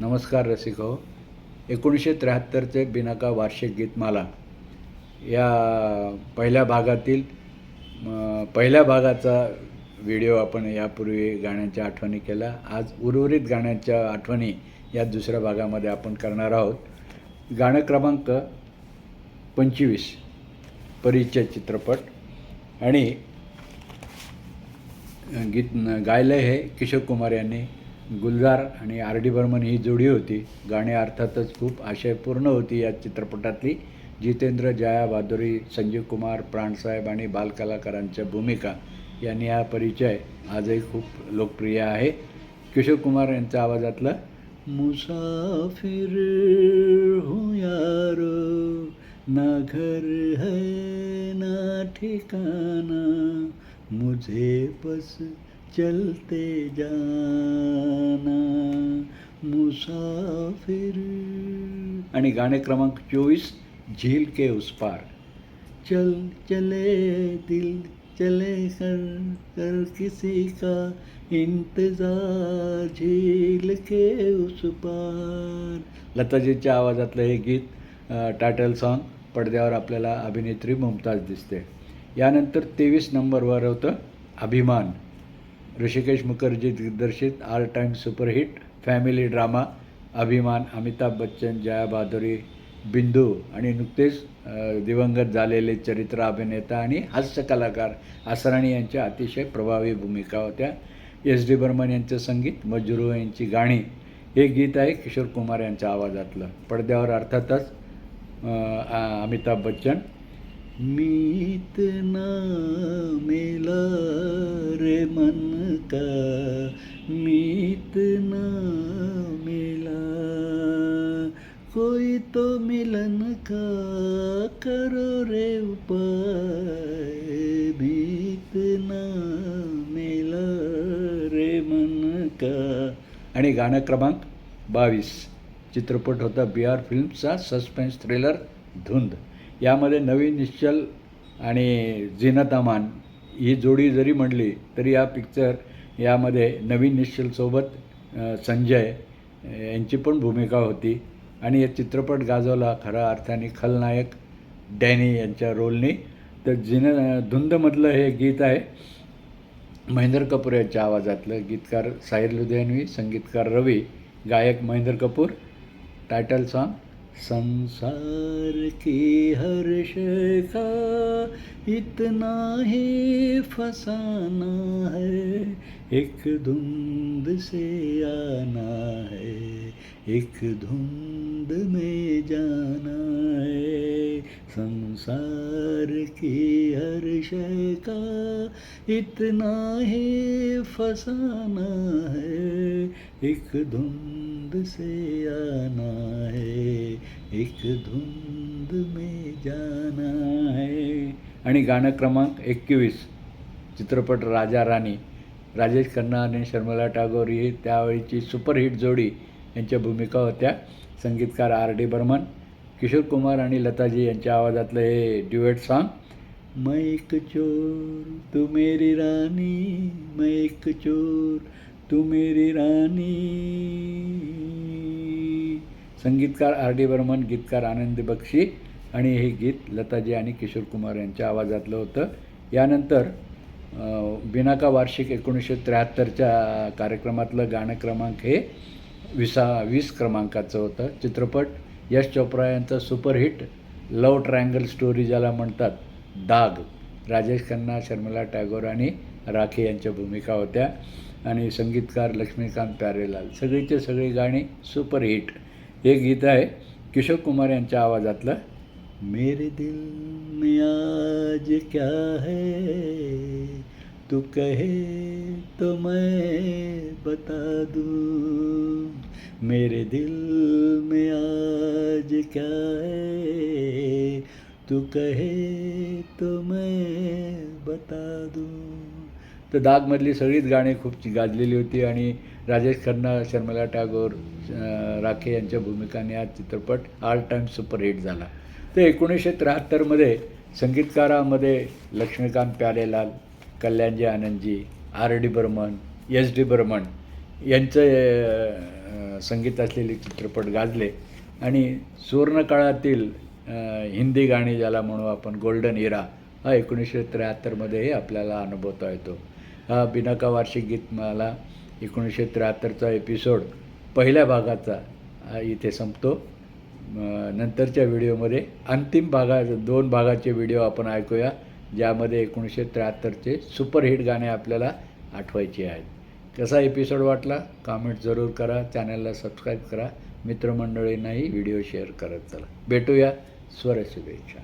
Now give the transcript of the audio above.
नमस्कार रसिक हो एकोणीसशे त्र्याहत्तरचे बिनाका वार्षिक गीतमाला. या पहिल्या भागातील पहिल्या भागाचा व्हिडिओ आपण यापूर्वी गाण्यांच्या आठवणी केला. आज उर्वरित गाण्यांच्या आठवणी या दुसऱ्या भागामध्ये आपण करणार आहोत. गाणं क्रमांक पंचवीस परिचय चित्रपट. आणि गीत गायलं हे किशोर कुमार यांनी. गुलजार आणि आर डी बर्मन ही जोडी होती. गाणी अर्थातच खूप आशयपूर्ण होती या चित्रपटातली. जितेंद्र जया भादुरी संजीव कुमार प्राणसाहेब आणि बालकलाकारांच्या भूमिका यांनी हा परिचय आजही खूप लोकप्रिय आहे. किशोर कुमार यांच्या आवाजातलं मुसाफिर हूँ यारो ना घर है ना ठिकाना मुझे बस चलते जाना मुसाफिर। आणि गाणे क्रमांक चोवीस झील के उस पार। चल चले दिल चले कर कर किसी का इंतजार। झील के उस पार। लताजीच्या आवाजातलं हे गीत टायटल सॉन्ग पडद्यावर आपल्याला अभिनेत्री मुमताज दिसते. यानंतर तेवीस नंबरवर होतं अभिमान. ऋषिकेश मुखर्जी दिग्दर्शित आल टाईम सुपरहिट फॅमिली ड्रामा अभिमान अमिताभ बच्चन जया बहादुरी बिंदू आणि नुकतेच दिवंगत झालेले चरित्र अभिनेता आणि हास्य कलाकार आसराणी यांच्या अतिशय प्रभावी भूमिका होत्या. एस डी बर्मन यांचं संगीत मजुरू यांची गाणी हे गीत आहे किशोर कुमार यांच्या आवाजातलं. पडद्यावर अर्थातच अमिताभ बच्चन मीत ना मेला रे मन का मीत ना मिला? कोई तो मिलन का करो रे उपाय मीत ना मेला रे मन का। आणि गाणं क्रमांक बावीस. चित्रपट होता बी आर फिल्मचा सस्पेन्स थ्रिलर धुंद. यामध्ये नवीन निश्चल आणि झिनत अमान ही जोडी जरी म्हणली तरी हा पिक्चर यामध्ये नवीन निश्चलसोबत संजय यांची पण भूमिका होती. आणि या चित्रपट गाजवला खऱ्या अर्थाने खलनायक डॅनी यांच्या रोलनी. तर जिन धुंदमधलं हे गीत आहे. महेंद्र कपूर यांच्या आवाजातलं गीतकार साहिर लुधियानवी संगीतकार रवी गायक महेंद्र कपूर टायटल सॉन्ग संसार की हर्ष का इतना ही फसाना है एक धुंध से आना है एक धुंध में जाना है। संसार की हर्ष का इतना ही फसाना है एक धुंद से आना है एक धुंद में जाना है। आणि गाणं क्रमांक एकवीस चित्रपट राजा राणी राजेश खन्ना आणि शर्मला टागोर ही त्यावेळीची सुपरहिट जोडी यांच्या भूमिका होत्या. संगीतकार आर डी बर्मन किशोर कुमार आणि लताजी यांच्या आवाजातलं हे ड्युएट सॉन्ग मैं एक चोर तू मेरी राणी मैं एक चोर तू मेरी रानी. संगीतकार आर डी बर्मन गीतकार आनंद बक्षी आणि हे गीत लताजी आणि किशोर कुमार यांच्या आवाजातलं होतं. यानंतर बिनाका वार्षिक एकोणीसशे त्र्याहत्तरच्या कार्यक्रमातलं गाणं क्रमांक हे विसा वीस क्रमांकाचं होतं. चित्रपट यश चोप्रा यांचा सुपरहिट लव ट्रायंगल स्टोरी ज्याला म्हणतात दाग. राजेश खन्ना शर्मिला टॅगोर आणि राखे यांच्या भूमिका होत्या. आणि संगीतकार लक्ष्मीकांत प्यारेलाल. सगळीचे सगळी गाणी सुपरहिट. हे गीत आहे किशोर कुमार यांच्या आवाजातलं मेरे दिल में आज क्या है? तू कहे तो मैं बता दूँ. मेरे दिल में आज क्या है? तू कहे तो मैं बता दूँ। तर दागमधली सगळीच गाणी खूप गाजलेली होती आणि राजेश खन्ना शर्मिला टागोर राखे यांच्या भूमिकाने हा चित्रपट ऑल टाईम सुपरहिट झाला. तर एकोणीसशे त्र्याहत्तरमध्ये संगीतकारामध्ये Laxmikant Pyarelal Kalyanji Anandji R D Burman S D Burman यांचं संगीत असलेले चित्रपट गाजले. आणि सुवर्णकाळातील हिंदी गाणी ज्याला म्हणू आपण गोल्डन इरा हा एकोणीसशे त्र्याहत्तरमध्येही आपल्याला अनुभवता येतो. हा बिनाका वार्षिक गीत मला एकोणीसशे त्र्याहत्तरचा एपिसोड पहिल्या भागाचा इथे संपतो. नंतरच्या व्हिडिओमध्ये अंतिम भागा दोन भागाचे व्हिडिओ आपण ऐकूया ज्यामध्ये एकोणीसशे त्र्याहत्तरचे सुपरहिट गाणे आपल्याला आठवायचे आहेत. कसा एपिसोड वाटला कमेंट जरूर करा चॅनलला सबस्क्राईब करा. मित्रमंडळींनाही व्हिडिओ शेअर करत चला. भेटूया स्वर शुभेच्छा